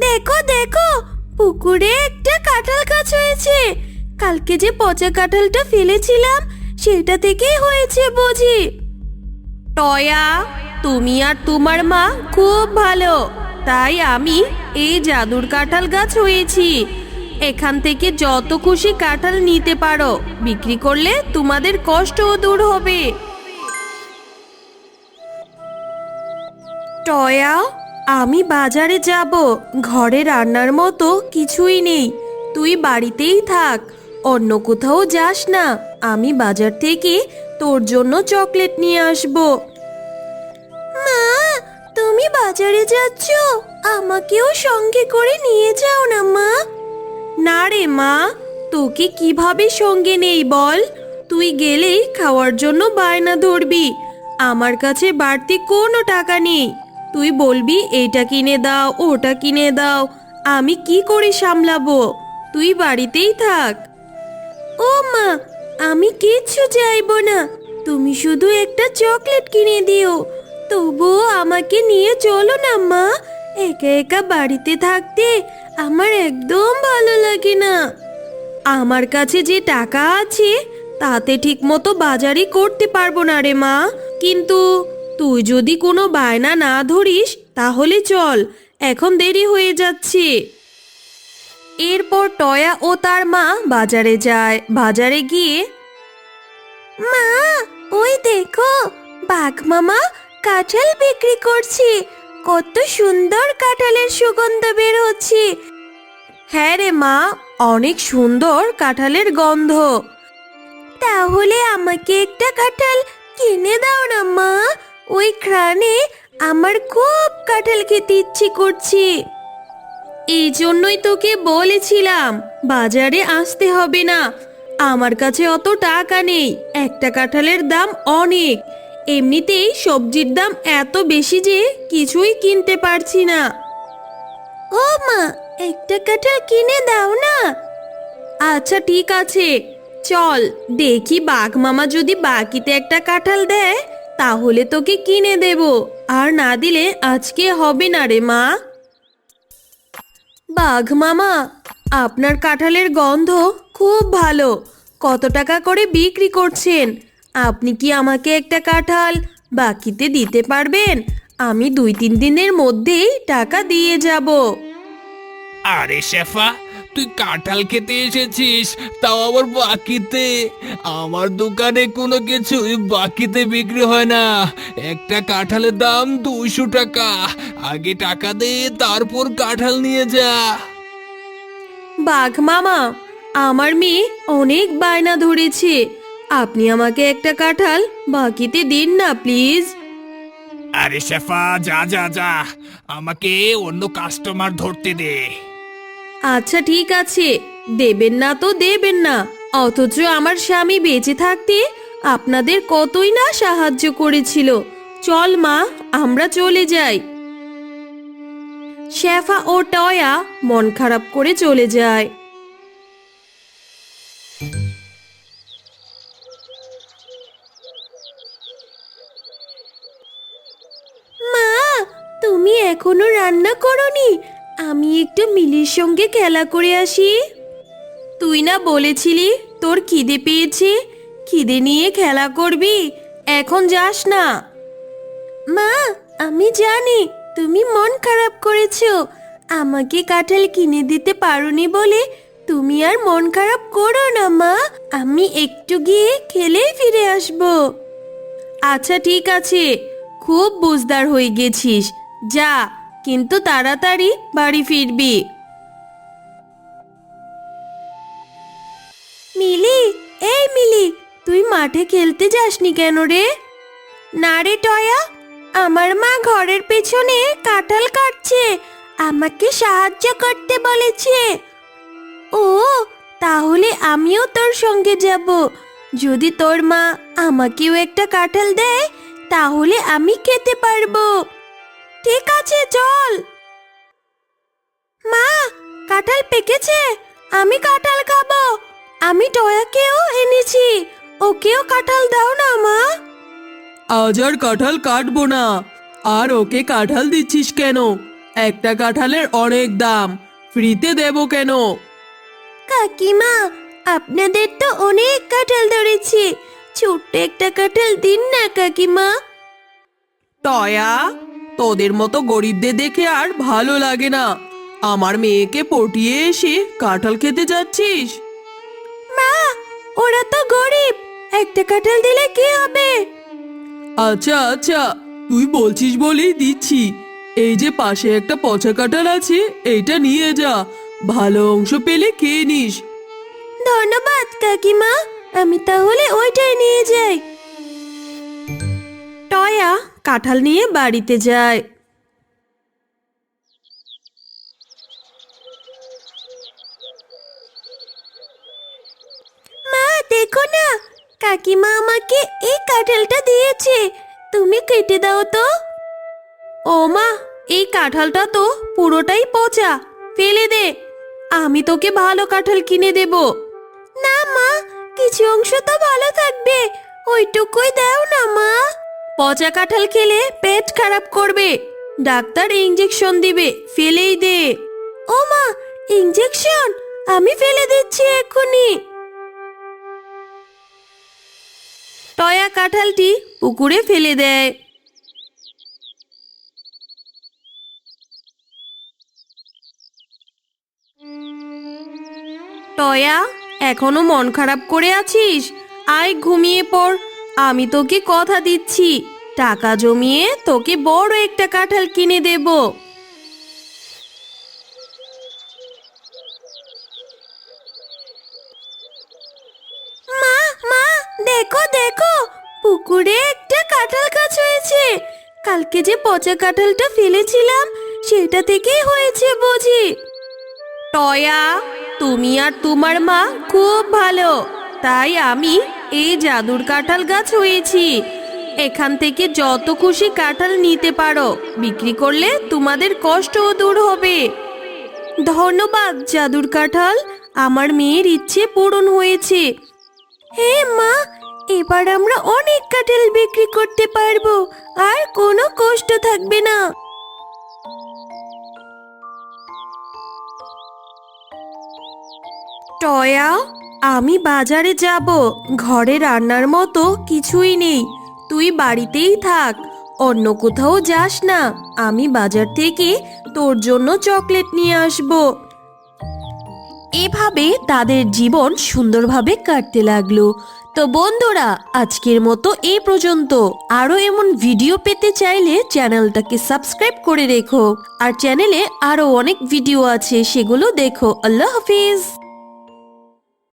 দেখো দেখো, পুকুরে একটা কাঁঠাল গাছ হয়েছে। কালকে যে পচা কাঁঠালটা ফেলেছিলাম, সেটা থেকেই হয়েছে বুঝি। টয়া, তুমি আর তোমার মা খুব ভালো, তাই আমি এই জাদুর কাঁঠাল গাছ হয়েছি এখান থেকে যত খুশি কাঁঠাল নিতে পারো, বিক্রি করলে তোমাদের কষ্টও দূর হবে। টয়া আমি বাজারে যাব। ঘরে রান্নার মতো কিছুই নেই। তুই বাড়িতেই থাক। অন্য কোথাও যাস না। আমি বাজার থেকে তোর জন্য চকলেট নিয়ে আসব। মা, তুমি বাজারে যাচ্ছ? আমাকেও সঙ্গে করে নিয়ে যাও না, মা। না রে, মা। তোকে কীভাবে সঙ্গে নেই বল? তুই গেলেই খাওয়ার জন্য বায়না ধরবি। আমার কাছে বাড়তি কোনো টাকা নেই। তুই বলবি, এইটা কিনে দাও, ওটা কিনে দাও। আমি কি করে সামলাবো? তুই বাড়িতেই থাক। ও মা, আমি কিচ্ছু চাইব না। তুমি শুধু একটা চকলেট কিনে দিও। তবুও আমাকে নিয়ে চলো না মা। একা একা বাড়িতে থাকতে আমার একদম ভালো লাগে না। আমার কাছে যে টাকা আছে, তাতে ঠিক মতো বাজারই করতে পারব না রে মা। কিন্তু তুই যদি কোনো বায়না না ধরিস, তাহলে চল, এখন দেরি হয়ে যাচ্ছে। এরপর টয়া ও তার মা বাজারে যায়। বাজারে গিয়ে, মা, ওই দেখো, বাঘ মামা কাঁঠাল বিক্রি করছে। কত সুন্দর কাঁঠালের সুগন্ধ বের হচ্ছে। হ্যাঁ রে মা, অনেক সুন্দর কাঁঠালের গন্ধ। তাহলে আমাকে একটা কাঁঠাল কিনে দাও না মা। ওই ঘ্রাণে আমার খুব কাঁঠাল খেতে ইচ্ছে করছে। এই জন্যই তোকে বলেছিলাম, বাজারে আসতে হবে না। আমার কাছে অত টাকা নেই, একটা কাঁঠালের দাম অনেক। এমনিতেই সবজির দাম এত বেশি যে কিছুই কিনতে পারছি না। ও মা, একটা কাঁঠাল কিনে দাও না। আচ্ছা ঠিক আছে। চল, দেখি বাঘ মামা যদি বাকিতে একটা কাঁঠাল দেয় তাহলে তোকে কিনে দেব। আর না দিলে আজকে হবে না রে মা। বাঘ মামা, আপনার কাঁঠালের গন্ধ খুব ভালো। কত টাকা করে বিক্রি করছেন? আপনি কি আমাকে একটা কাঁঠাল বাকিতে দিতে পারবেন? আমি দুই তিন দিনের মধ্যেই টাকা দিয়ে যাব। আরে শেফা তুই কাঁঠাল খেতে এসেছিস? তাও আবার বাকিতে। আমার দোকানে কোনো কিছু বাকিতে বিক্রি হয় না। একটা কাঁঠালের দাম দুইশো টাকা। আগে টাকা দে তারপর কাঁঠাল নিয়ে যা। বাঘ মামা আমার মেয়ে অনেক বায়না ধরেছে। আপনি আমাকে একটা কাঁঠাল বাকিতে দিন না প্লিজ। আরে শেফা যা যা যা। আমাকে অন্য কাস্টমার ধরতে দে। আচ্ছা ঠিক আছে। দেবেন না তো দেবেন না। অথচ আমার স্বামী বেঁচে থাকতে আপনাদের কতই না সাহায্য করেছিল। চল মা, আমরা চলে যাই। শেফা ও টয়া মন খারাপ করে চলে যায়। মা, তুমি এখনও রান্না করনি? আমি একটু মিলির সঙ্গে খেলা করে আসি। তুই না বলেছিলি তোর খিদে পেয়েছে। খিদে নিয়ে খেলা করবি। এখন যাস না। মা, আমি জানি তুমি মন খারাপ করেছ। আমাকে কাঁঠাল কিনে দিতে পারোনি বলে তুমি আর মন খারাপ করো না, মা। আমি একটু গিয়ে খেলেই ফিরে আসব। আচ্ছা ঠিক আছে। খুব বুঝদার হয়ে গেছিস। যা। কিন্তু তাড়াতাড়ি বাড়ি ফিরবি। মিলি, এই মিলি, তুই মাঠে খেলতে যাসনি কেন রে? না রে টয়া, আমার মা ঘরের পেছনে কাঁঠাল কাটছে, আমাকে সাহায্য করতে বলেছে। ও, তাহলে আমিও তোর সঙ্গে যাব। যদি তোর মা আমাকেও একটা কাঁঠাল দেয়, তাহলে আমি খেতে পারব। ঠিক আছে চল। মা কাঁঠাল পেকেছে। আমি কাঁঠাল খাব। আমি টয়াকেও এনেছি। ওকেও কাঁঠাল দাও না মা। আজ আর কাঁঠাল কাটবো না। আর ওকে কাঁঠাল দিচ্ছিস কেন? একটা কাঁঠালের অনেক দাম। ফ্রিতে দেব কেন? কাকিমা আপনাদের তো অনেক কাঁঠাল ধরেছি। ছোট্ট একটা কাঁঠাল দিন না কাকিমা। টয়া তোদের মতো গরিবদের দেখে আর ভালো লাগে না। আমার মেয়েকে পটিয়ে এসে কাঁঠাল খেতে যাচ্ছিস? মা ওরা তো গরিব। একটা কাঁঠাল দিলে কি হবে? আচ্ছা আচ্ছা তুই বলছিস বলেই দিচ্ছি। এই যে পাশে একটা পচা কাঁঠাল আছে এইটা নিয়ে যা। ভালো অংশ পেলে খেয়ে নিস। ধন্যবাদ কাকিমা। আমি তাহলে ওইটাই নিয়ে যাই। টয়া কাঁঠাল নিয়ে বাড়িতে যায়। মা দেখো না কাকিমা আমাকে এই কাঁঠালটা দিয়েছে। তুমি কেটে দাও তো। ও মা এই কাঁঠালটা তো পুরোটাই পচা। ফেলে দে আমি তোকে ভালো কাঁঠাল কিনে দেব। না মা কিছু অংশ তো ভালো থাকবে ওইটুকুই দাও না মা। পচা কাঁঠাল খেলে পেট খারাপ করবে। ডাক্তার ইঞ্জেকশন দিবে, ফেলেই দে। ও মা ইঞ্জেকশন আমি ফেলে দিচ্ছি এক্ষুনি। টয়া কাঁঠালটি পুকুরে ফেলে দেয়। টয়া, এখনও মন খারাপ করে আছিস? আয় ঘুমিয়ে পড়। আমি তোকে কথা দিচ্ছি। টাকা জমিয়ে তোকে বড় একটা কাঁঠাল কিনে দেব। মা মা, দেখো দেখো, পুকুরে একটা কাঁঠাল গাছ হয়েছে। কালকে যে পচা কাঁঠালটা ফেলেছিলাম, সেটা থেকেই হয়েছে বুঝি। টয়া, তুমি আর তোমার মা খুব ভালো, তাই আমি এই জাদুর কাঁঠাল গাছ হয়েছি। এখান থেকে যত খুশি কাঁঠাল নিতে পারো। বিক্রি করলে তোমাদের কষ্টও দূর হবে। ধন্যবাদ, জাদুর কাঁঠাল। আমার মেয়ের ইচ্ছে পূরণ হয়েছে। হে মা, এবার আমরা অনেক কাঁঠাল বিক্রি করতে পারব। আর কোনো কষ্ট থাকবে না। টয়া আমি বাজারে যাব। ঘরে রান্নার মতো কিছুই নেই। তুই বাড়িতেই থাক। অন্য কোথাও যাস না। আমি বাজার থেকে তোর জন্য চকলেট নিয়ে আসব। এভাবে তাদের জীবন সুন্দরভাবে কাটতে লাগল। তো বন্ধুরা, আজকের মতো এই পর্যন্ত। আরও এমন ভিডিও পেতে চাইলে চ্যানেলটাকে সাবস্ক্রাইব করে রেখো। আর চ্যানেলে আরও অনেক ভিডিও আছে, সেগুলো দেখো। আল্লাহ হাফিজ।